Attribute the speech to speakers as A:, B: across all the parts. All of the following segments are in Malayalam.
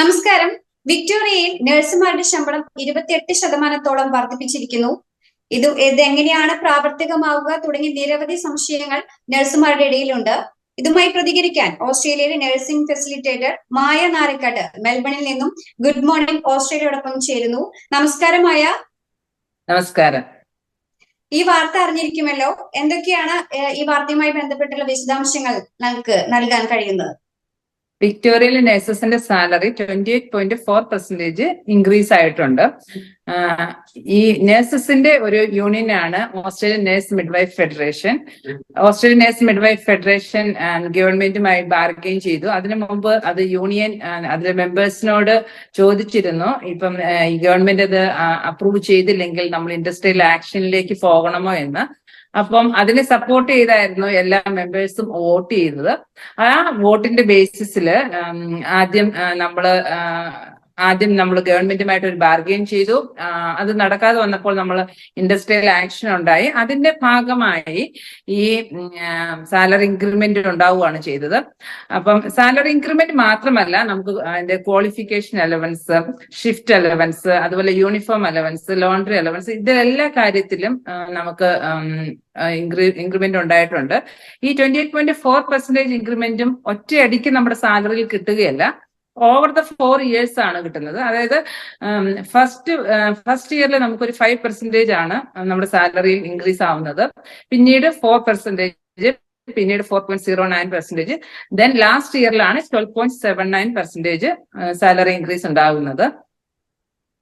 A: നമസ്കാരം. വിക്ടോറിയയിൽ നഴ്സുമാരുടെ ശമ്പളം ഇരുപത്തിയെട്ട് ശതമാനത്തോളം വർദ്ധിപ്പിച്ചിരിക്കുന്നു. ഇത് ഇതെങ്ങനെയാണ് പ്രാവർത്തികമാവുക തുടങ്ങിയ നിരവധി സംശയങ്ങൾ നഴ്സുമാരുടെ ഇടയിലുണ്ട്. ഇതുമായി പ്രതികരിക്കാൻ ഓസ്ട്രേലിയയിലെ നഴ്സിംഗ് ഫെസിലിറ്റേറ്റർ മായ നാരക്കാട്ട് മെൽബണിൽ നിന്നും ഗുഡ് മോർണിംഗ് ഓസ്ട്രേലിയയോടൊപ്പം ചേരുന്നു. നമസ്കാരം മായ
B: നമസ്കാരം.
A: ഈ വാർത്ത അറിഞ്ഞിരിക്കുമല്ലോ. എന്തൊക്കെയാണ് ഈ വാർത്തയുമായി ബന്ധപ്പെട്ടുള്ള വിശദാംശങ്ങൾ നമുക്ക് നൽകാൻ കഴിയുന്നത്?
B: വിക്ടോറിയയിലെ നഴ്സസിന്റെ salary twenty eight point four percentage increase ആയിട്ടുണ്ട് ഈ നഴ്സസിന്റെ ഒരു യൂണിയൻ ആണ് Australian nurse midwife federation Australian nurse midwife federation ഗവൺമെന്റുമായി ബാർഗെയിൻ ചെയ്തു. അതിനു മുമ്പ് അത് യൂണിയൻ അതിലെ മെമ്പേഴ്സിനോട് ചോദിച്ചിരുന്നു. ഇപ്പം ഗവൺമെന്റ് അത് അപ്രൂവ് ചെയ്തില്ലെങ്കിൽ നമ്മൾ ഇൻഡസ്ട്രിയൽ ആക്ഷനിലേക്ക് പോകണമോ എന്ന്. അപ്പം അതിനെ സപ്പോർട്ട് ചെയ്തായിരുന്നു എല്ലാ മെമ്പേഴ്സും വോട്ട് ചെയ്തത് ആ വോട്ടിന്റെ ബേസിസിൽ ആദ്യം നമ്മൾ ആദ്യം നമ്മൾ ഗവൺമെന്റുമായിട്ട് ഒരു ബാർഗെയിൻ ചെയ്തു. അത് നടക്കാതെ വന്നപ്പോൾ നമ്മൾ ഇൻഡസ്ട്രിയൽ ആക്ഷൻ ഉണ്ടായി. അതിന്റെ ഭാഗമായി ഈ സാലറി ഇൻക്രിമെന്റ് ഉണ്ടാവുകയാണ് ചെയ്തത്. അപ്പം സാലറി ഇൻക്രിമെന്റ് മാത്രമല്ല നമുക്ക് അതിന്റെ ക്വാളിഫിക്കേഷൻ അലവൻസ് ഷിഫ്റ്റ് അലവൻസ് അതുപോലെ യൂണിഫോം അലവൻസ് ലോണ്ടറി അലവൻസ് ഇതിലെല്ലാ കാര്യത്തിലും നമുക്ക് ഇൻക്രിമെന്റ് ഉണ്ടായിട്ടുണ്ട്. ഈ twenty eight point four percentage ഇൻക്രിമെന്റും ഒറ്റയടിക്ക് നമ്മുടെ സാലറിയിൽ കിട്ടുകയല്ല. ഓവർ ദ ഫോർ ഇയേഴ്സ് ആണ് കിട്ടുന്നത്. അതായത് ഫസ്റ്റ് ഫസ്റ്റ് ഇയറിൽ നമുക്കൊരു ഫൈവ് പെർസെന്റേജ് ആണ് നമ്മുടെ സാലറിയിൽ ഇൻക്രീസ് ആവുന്നത്. പിന്നീട് ഫോർ പെർസെന്റേജ് പിന്നീട് four point zero nine percentage then last ഇയറിലാണ് twelve point seven nine percentage salary increase ഉണ്ടാകുന്നത്.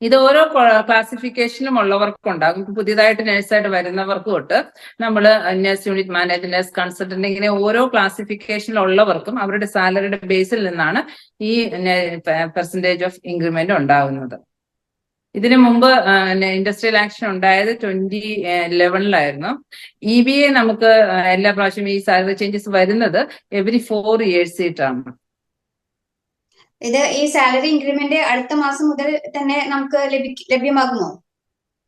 B: ഇത് ഓരോ ക്ലാസിഫിക്കേഷനും ഉള്ളവർക്കും ഉണ്ടാകും ഇപ്പൊ പുതിയതായിട്ട് നഴ്സായിട്ട് വരുന്നവർക്ക് തൊട്ട് നമ്മൾ nurse unit manager nurse consultant ഇങ്ങനെ ഓരോ ക്ലാസിഫിക്കേഷനിലുള്ളവർക്കും അവരുടെ സാലറിയുടെ ബേസിൽ നിന്നാണ് ഈ പെർസെന്റേജ് ഓഫ് ഇൻക്രിമെന്റ് ഉണ്ടാകുന്നത്. ഇതിനു മുമ്പ് ഇൻഡസ്ട്രിയൽ ആക്ഷൻ ഉണ്ടായത് ട്വന്റി ലെവനിലായിരുന്നു ഇ ബി എ നമുക്ക് എല്ലാ പ്രാവശ്യവും ഈ സാലറി ചേഞ്ചസ് വരുന്നത് എവറി ഫോർ ഇയേഴ്സ് ആയിട്ടാണ്
A: ഇത് ഈ സാലറി ഇൻക്രിമെന്റ് അടുത്ത മാസം മുതൽ തന്നെ നമുക്ക് ലഭ്യമാകുമോ?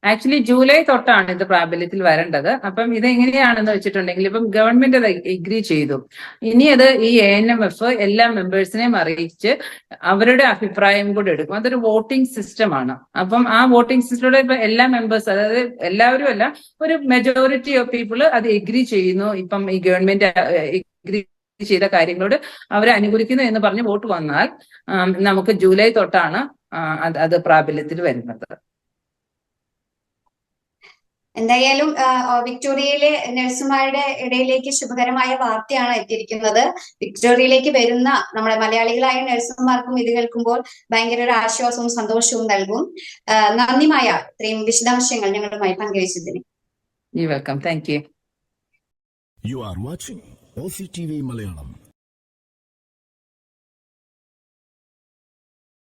B: ആക്ച്വലി ജൂലൈ തൊട്ടാണ് ഇത് പ്രാബല്യത്തിൽ വരേണ്ടത്. അപ്പം ഇത് എങ്ങനെയാണെന്ന് വെച്ചിട്ടുണ്ടെങ്കിൽ ഇപ്പം ഗവൺമെന്റ് അത് എഗ്രി ചെയ്തു. ഇനി അത് ഈ എ എൻ എം എഫ് എല്ലാ മെമ്പേഴ്സിനെയും അറിയിച്ച് അവരുടെ അഭിപ്രായം കൂടെ എടുക്കും. അതൊരു വോട്ടിംഗ് സിസ്റ്റമാണ് അപ്പം ആ വോട്ടിംഗ് സിസ്റ്റത്തിലൂടെ ഇപ്പൊ എല്ലാ മെമ്പേഴ്സ് അതായത് എല്ലാവരും അല്ല ഒരു മെജോറിറ്റി ഓഫ് പീപ്പിൾ അത് എഗ്രി ചെയ്യുന്നു. ഇപ്പം ഈ ഗവൺമെന്റ് എഗ്രി ചെയ്ത കാര്യങ്ങളോട് അവരെ അനുകൂലിക്കുന്നു എന്ന് പറഞ്ഞ് വോട്ട് വന്നാൽ നമുക്ക് ജൂലൈ തൊട്ടാണ് അത് അത് പ്രാബല്യത്തിൽ വരുന്നത്.
A: എന്തായാലും വിക്ടോറിയയിലെ നഴ്സുമാരുടെ ഇടയിലേക്ക് ശുഭകരമായ വാർത്തയാണ് എത്തിയിരിക്കുന്നത്. വിക്ടോറിയയിലേക്ക് വരുന്ന നമ്മുടെ മലയാളികളായ നഴ്സുമാർക്കും ഇത് കേൾക്കുമ്പോൾ ഭയങ്കര ഒരു ആശ്വാസവും സന്തോഷവും നൽകും. നന്ദിമായ ഇത്രയും വിശദാംശങ്ങൾ ഞങ്ങളുമായി പങ്കുവച്ചതിന്.
B: ഈ welcome thank you
C: You are watching OCTV Malayalam